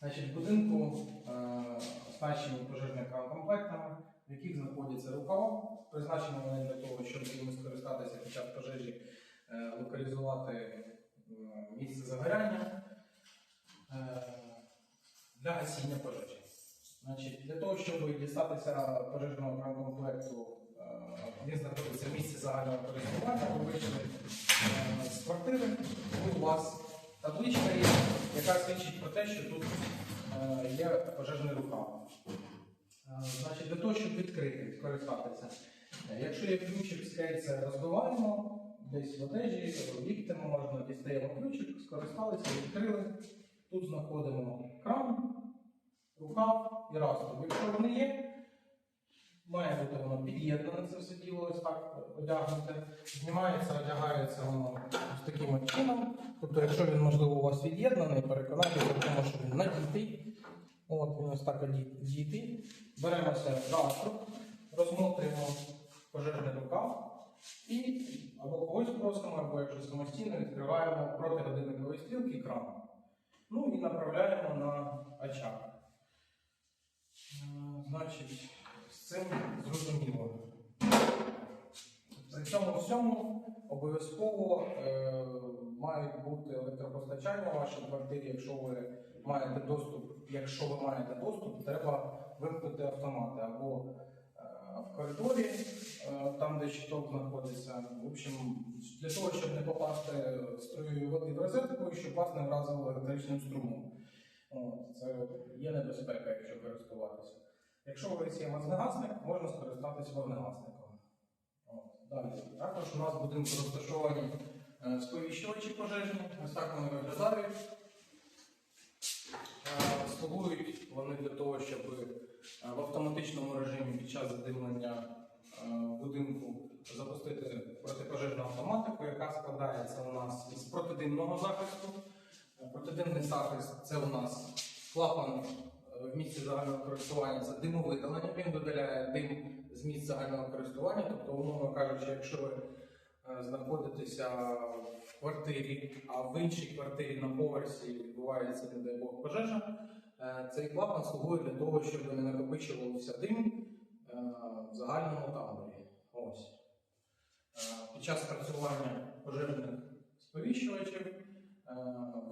Значить, в будинку е, оснащені пожежними комплектами, в яких знаходяться рукава. Призначені вони для того, щоб ними скористатися під час пожежі, е, локалізувати е, місце загоряння е, для гасіння пожежі. Значить, для того, щоб дістатися пожежного комплекту, е, він знаходиться в місці загального користування, ви вийшли з квартири, у вас табличка є, яка свідчить про те, що тут е, є пожежний рукав. Е, Значить, для того, щоб відкрити, скористатися. е, Якщо є ключик кейса, розбиваємо, десь в одежі, ліктимо, можна дістаємо ключик, скористалися, відкрили. Тут знаходимо кран, рукав і раструб. Якщо вони є, має бути воно під'єднане це все діло, ось так одягнуте. Знімається, одягається воно ось таким чином. Тобто, якщо він, можливо, у вас від'єднаний, переконайтеся в тому, що він надітий. От він ось так одітий. Беремося раструб, розмотуємо пожежний рукав і або когось просимо, або якщо самостійно відкриваємо проти годинникової стрілки кран. Ну і направляємо на очаг. Е, Значить, цим зрозуміло. При цьому всьому обов'язково е, мають бути електропостачання у вашій квартирі, якщо ви маєте доступ, якщо ви маєте доступ, треба вимкнути автомати або е, в коридорі, е, там, де щиток знаходиться. В общем, для того, щоб не попасти струєю води в розетку і щоб вас не вразило електричним струмом. От, це є небезпека, якщо користуватися. Якщо у вас є вогнегасник, можна скористатися вогнегасником. Далі. Також у нас в будинку розташовані е, сповіщувачі пожежні. Ось так вони виглядають. Е, Слугують вони для того, щоб е, в автоматичному режимі під час задимлення будинку запустити протипожежну автоматику, яка складається у нас із протидимного захисту. Протидимний захист це у нас клапан в місці загального користування, це димовидалення. Він видаляє дим з місць загального користування. Тобто, умовно кажучи, якщо ви е, знаходитеся в квартирі, а в іншій квартирі на поверсі відбувається, не дай Бог, пожежа, е, цей клапан слугує для того, щоб не накопичувався дим е, в загальному тамбурі. Ось. Під час працювання пожежних сповіщувачів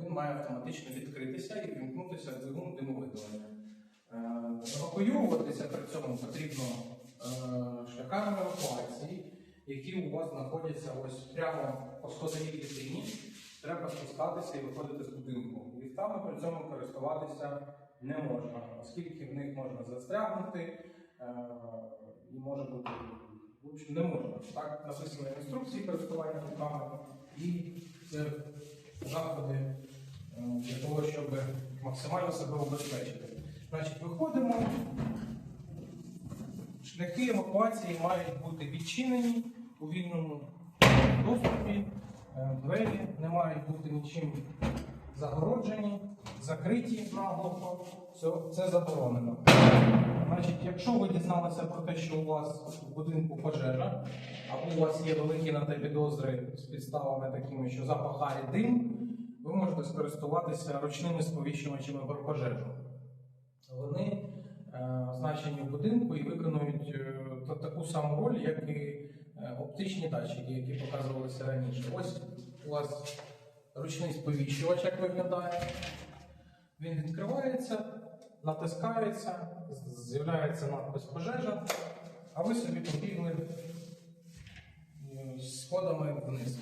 він має автоматично відкритися і вімкнутися двигун димовидалення. Е, Евакуюватися при цьому потрібно е, шляхами евакуації, які у вас знаходяться ось прямо по сходовій клітині. Треба спускатися і виходити з будинку. Ліфтами при цьому користуватися не можна, оскільки в них можна застрягнути е, і може бути в не можна. Так написано в інструкції користування руками і це заходи е, для того, щоб максимально себе убезпечити. Значить, виходимо. Шляхи евакуації мають бути відчинені у вільному доступі. Е, Двері не мають бути нічим загороджені, закриті наглухо. Це, заборонено. Значить, якщо ви дізналися про те, що у вас в будинку пожежа, або у вас є великі на те підозри з підставами такими, що запах дим, ви можете скористуватися ручними сповіщувачами про пожежу. Вони е, значені в будинку і виконують е, та- таку саму роль, як і е, оптичні датчики, які показувалися раніше. Ось у вас ручний сповіщувач, як виглядає. Він відкривається, натискається, з'являється надпис пожежа, а ви собі побігли е, сходами вниз.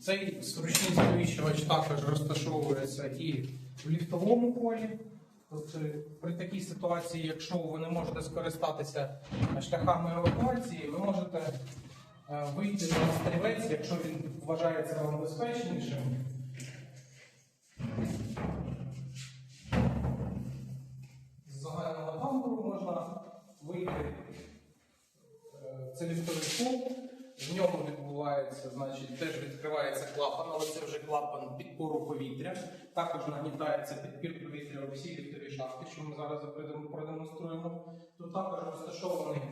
Цей ручний сповіщувач також розташовується і в ліфтовому полі. Тобто при такій ситуації, якщо ви не можете скористатися шляхами евакуації, ви можете вийти на стрілець, якщо він вважається вам безпечнішим. З загального тамбуру можна вийти Е, це ліфтовий пол. В ньому відбувається, значить, теж відкривається клапан, але це вже клапан підпору повітря. Також нагнітається підпір повітря у всі ліфтові шахти, що ми зараз продемонструємо. Тут також розташований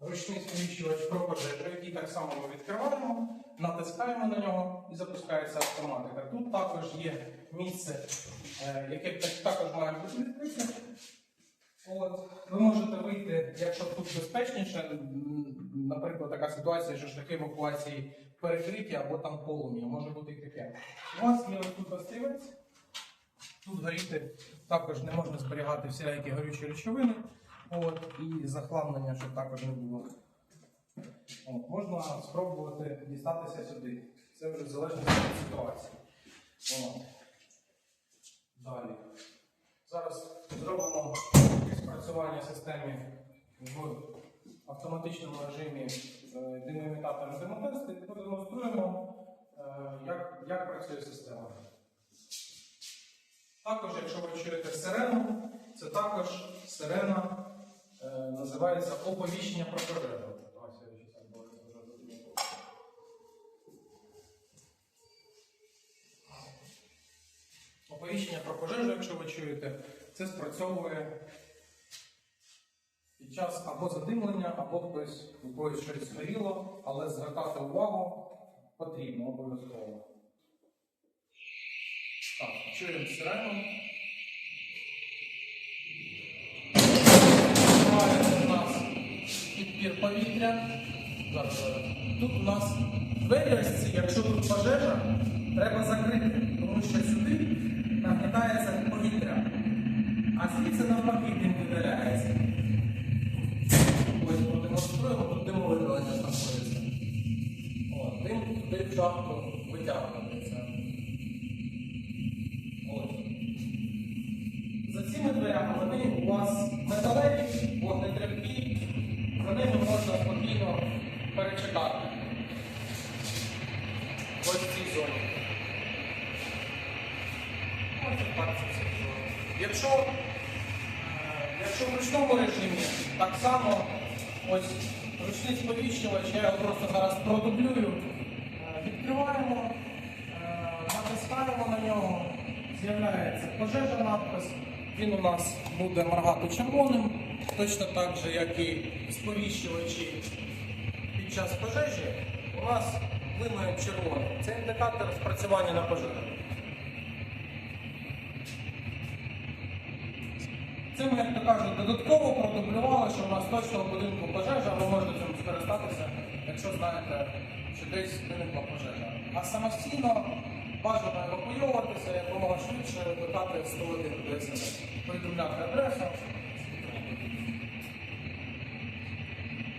ручний сповіщувач про пожежу, який так само ми відкриваємо, натискаємо на нього і запускається автоматика. Тут також є місце е, яке також має бути відкрите. От, ви можете вийти, якщо тут безпечніше, наприклад, така ситуація, що шляхи евакуації перекриті або там полум'я, може бути і таке. У вас є ось тут острівець, тут горіти також не можна зберігати всілякі горючі речовини, от, і захламлення, щоб також не було. От, можна спробувати дістатися сюди. Це вже залежно від ситуації. От. Далі. Зараз зробимо спрацювання системи в автоматичному режимі е, димоімітатора демотесту і продемонструємо, е, як, як працює система. Також, якщо ви чуєте сирену, це також сирена називається оповіщення про тут. Оповіщення про пожежу, якщо ви чуєте, це спрацьовує під час або задимлення, або хтось у когось щось згоріло, але звертати увагу потрібно обов'язково. Так, чуємо сирену. Триває у нас підбір повітря. Тут у нас двері якщо тут пожежа, треба закрити, тому що сюди нагнітається повітря, а звідси навпаки дим видаляється. Ось продемонструємо, тут димовидалення знаходиться. О, дим туди в шахту витягнується. Перечекати. Ось в цій зоні. Ось так. Якщо, е, якщо в ручному режимі, так само ось ручний сповіщувач, я його просто зараз продублюю. Е, Відкриваємо, е, натискаємо на нього, з'являється пожежа надпис. Він у нас буде моргати червоним, точно так же, як і сповіщувачі час пожежі у нас блимають червоним. Це індикатор спрацювання на пожежу. Це ми, як то кажуть, додатково продублювали, що у нас точно в будинку пожежа, ви можете цим скористатися, якщо знаєте, що десь виникла пожежа. А самостійно бажано евакуйовуватися якомога швидше, викликати 101 ДСНС, повідомляти адресу.